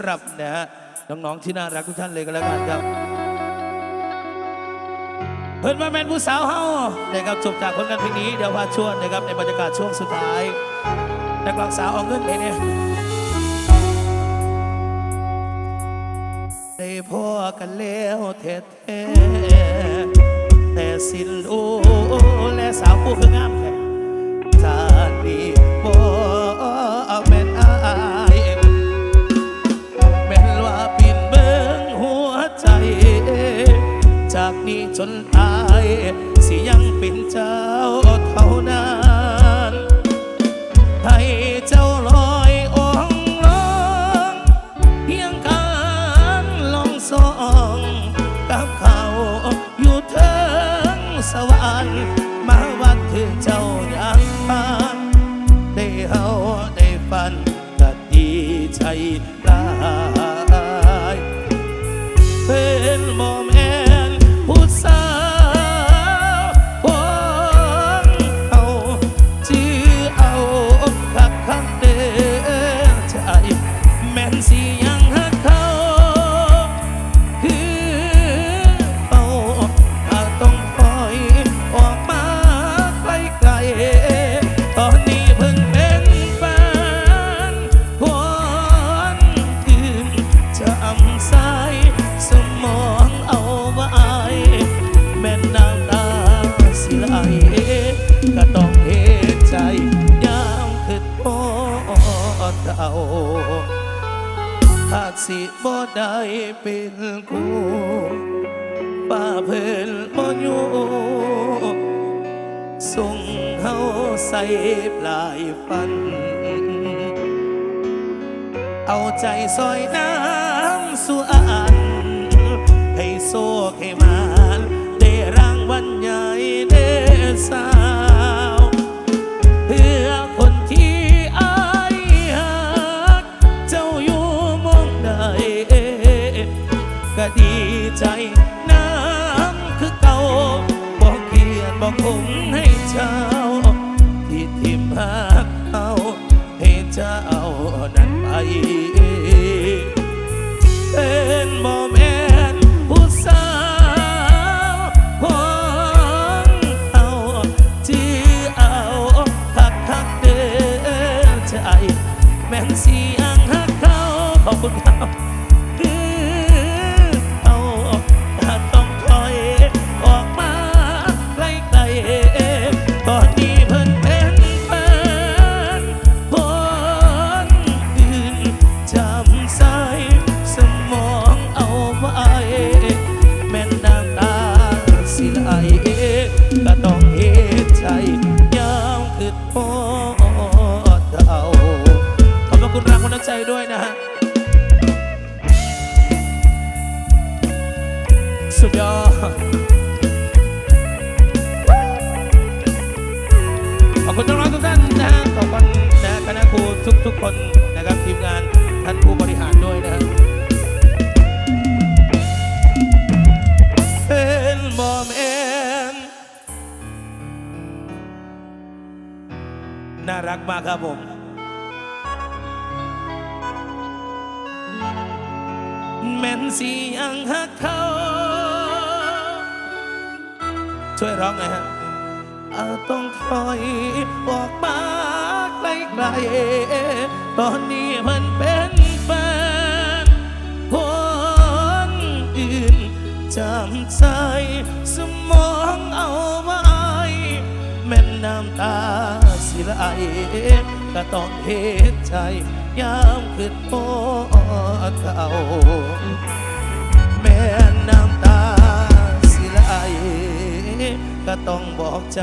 รับนะฮะน้องๆที่น่ารักทุกท่านเลยก็แล้วกันครับ เพิ่นมาแมนผู้สาวเฮานะครับจบจากผลงานเพลงนี้เดี๋ยวพาชวนนะครับในบรรยากาศช่วงสุดท้ายนักร้องสาวเอาเงินไปเนี่ยได้พ่อกันแล้วแท้ๆแต่สิ้นโอและสาวผู้คืองามแท้ชาตินี้บ่ จนี้จนตาย สิยังเป็นเจ้าเท่านั้น นบ่อยู่ส่งเฮาใส่ปลายฟัน เอาใจซอยน้ำสุอัน ให้โซกให้มานได้รางวัลใหญ่เด้อสา ยดบอกคงให้เจ้า ที่ทิมหักเอาให้เจ้านั้นไปเป็นโมเมนผู้สาวของเอาที่เอาคักคักเดินใจแม่นเสียงหักเขาขอบคุณครับ น่ารักมากครับผมแม่นสียังหักเขาช่วยร้องหน่อยฮะอาต้องถอยออกมาไกลๆตอนนี้มันเป็นแฟนคนอื่นจำใจ ก็ต้องเห็นใจยามคืนโอเก่า แม่น้ำตาสิไหลก็ต้องบอกใจ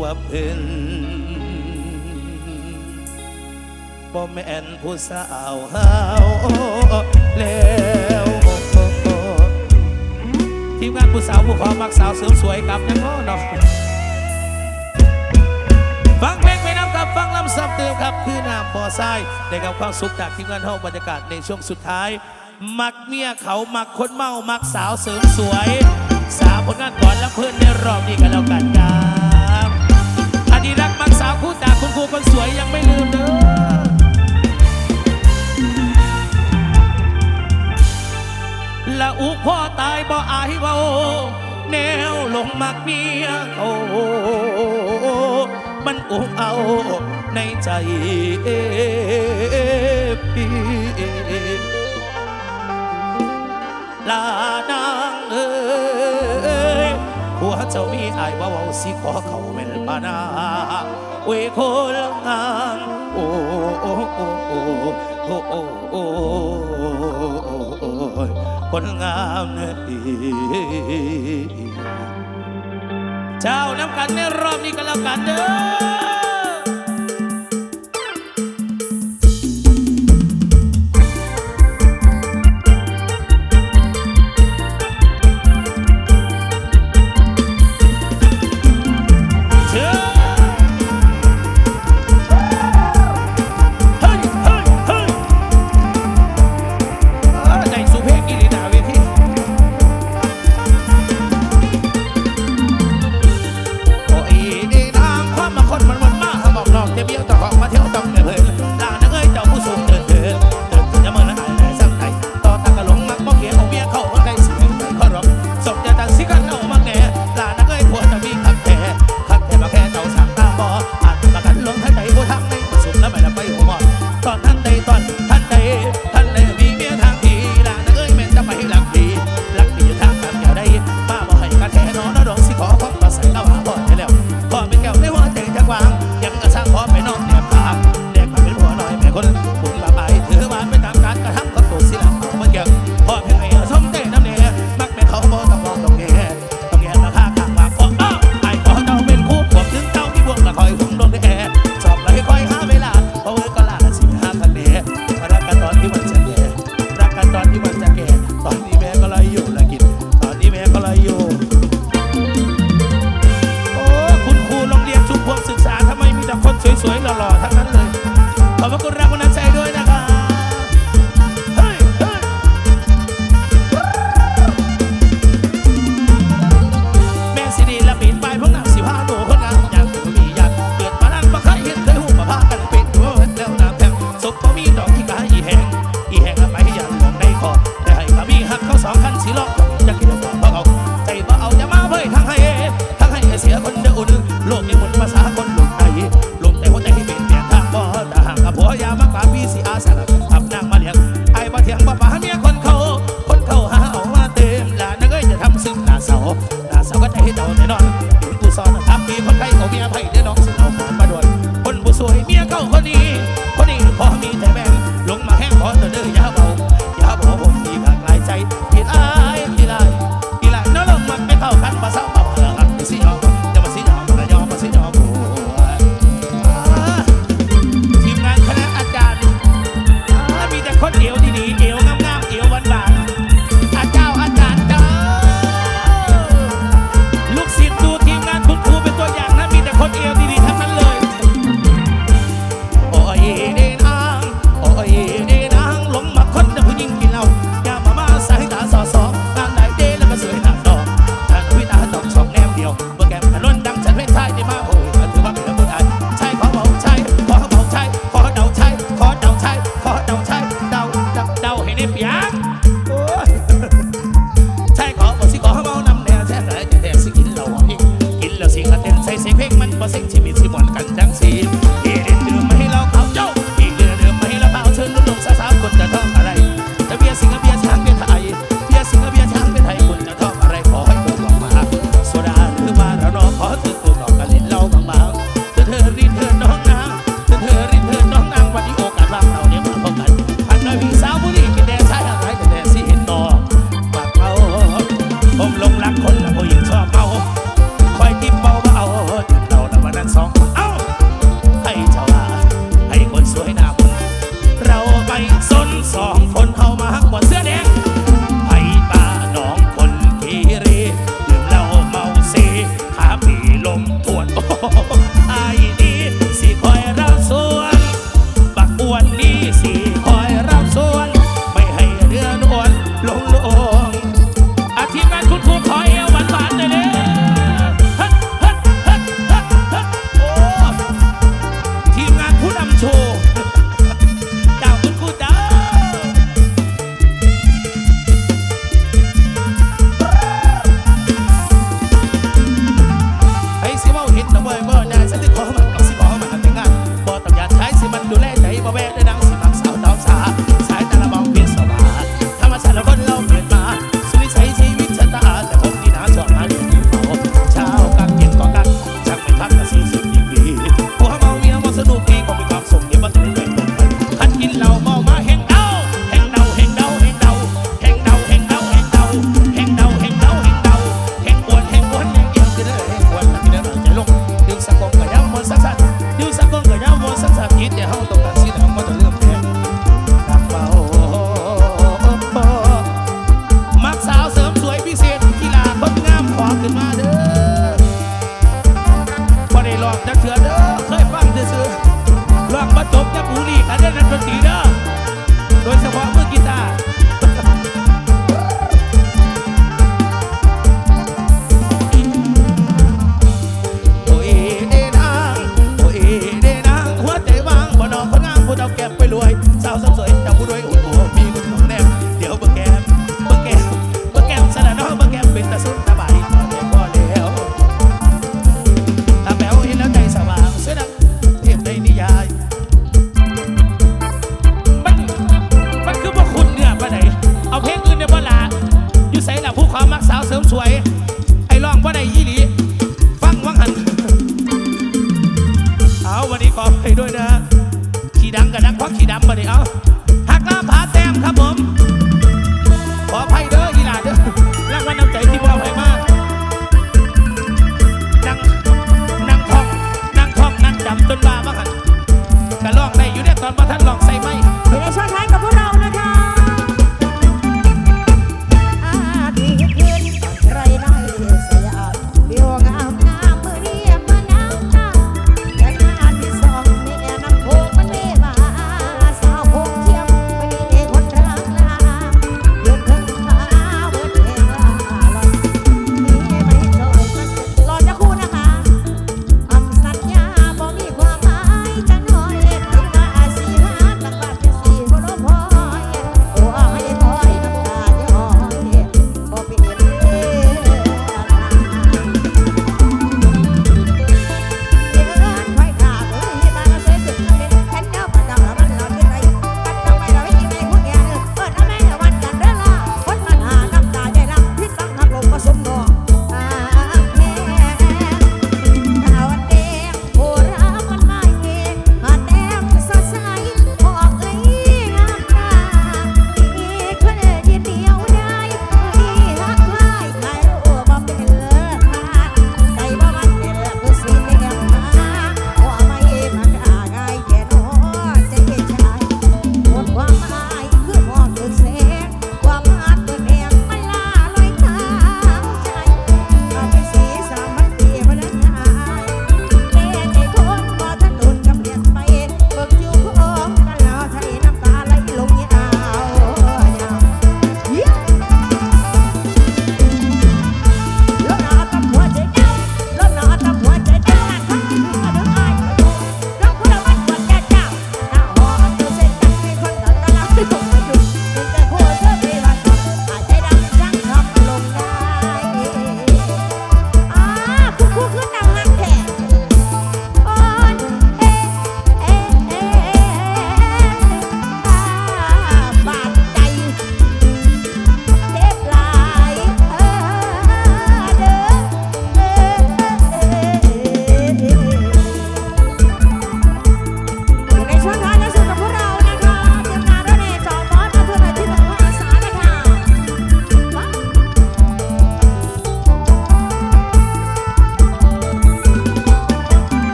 ว่าเพิ่นบ่แม่นผู้สาวหาวแล้วทีมงานผู้สาวผู้ขอมักสาวเสริมสวยกับยังง้อเนาะ ฟังเพลงไปน้ำกับฟังลำซับเติมครับคือน้ำปอไซายได้กับความสุขจากทีมงานห้องบรรยากาศในช่วงสุดท้าย มักเมียเขามักคนเมามักสาวเสริมสวย สาวผลงานก่อนและเพื่อนในรอบนี้กันแล้วกันครับอดีรักมักสาวคู่ตากคุณครูคนสวยยังไม่ลืมเด้อละอุกพ่อตายบ่อายเบาแนวลงมักเมียเขา มันโอ้เอาในใจพี่ลานางเอ้ยหัวเจ้ามีอายว่าวสิขอเขาเป็นปานาโอ้ยคนงานโอ้โอ้โอ้โอ้โอ้โอ้โอ้คนงามเนี่ย เจ้าน้ำกันในรอบนี้ก็แล้วกันเด้อ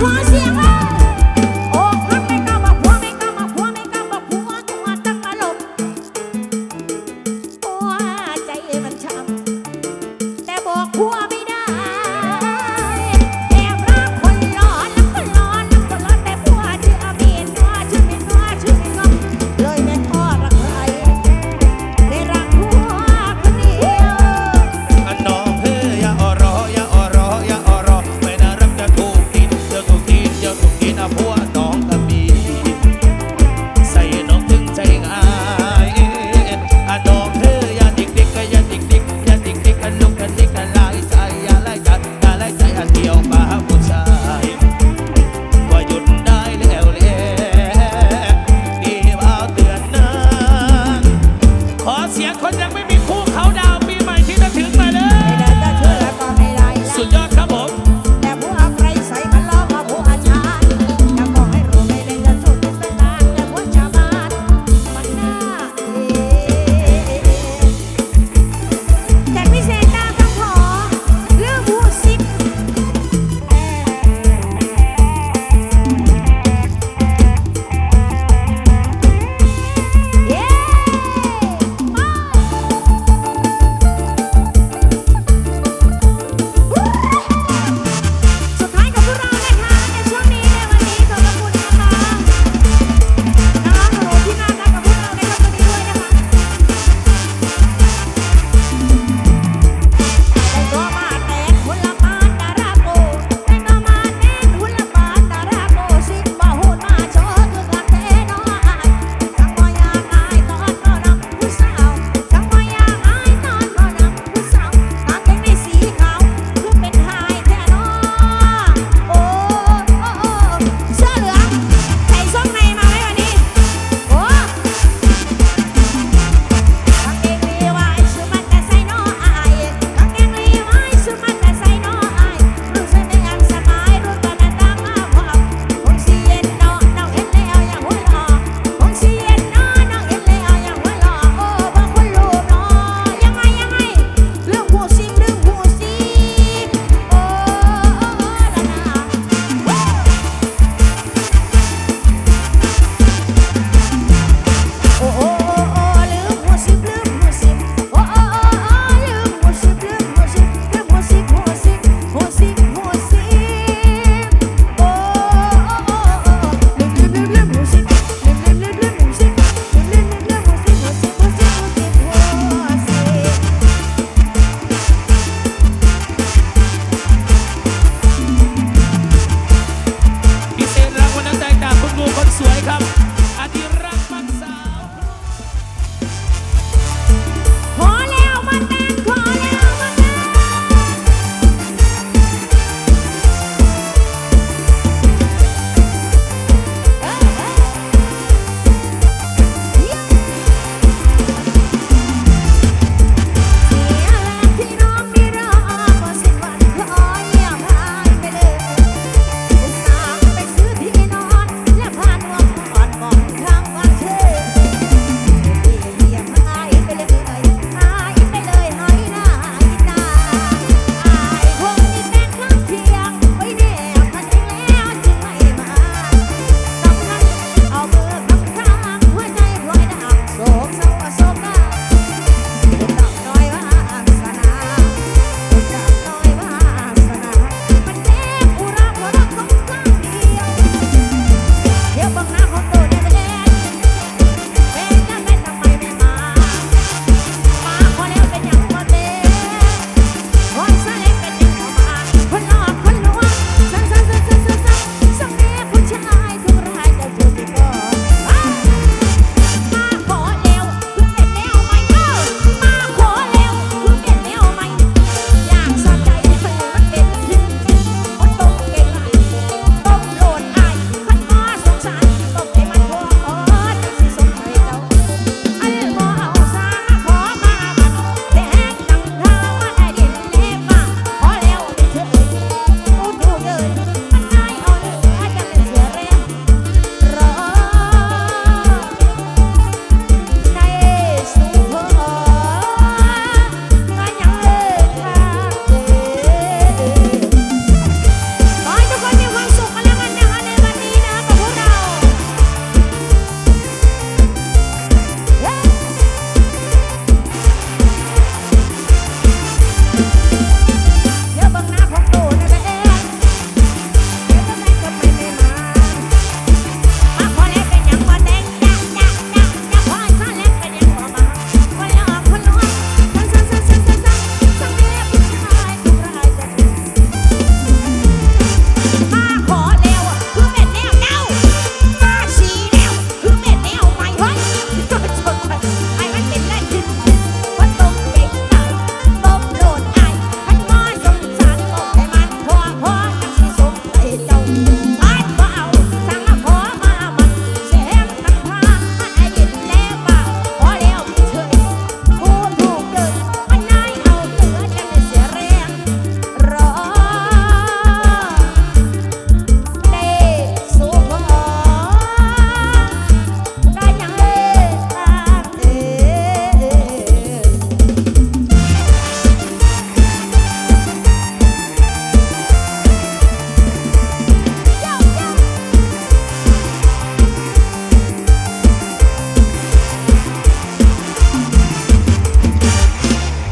花谢。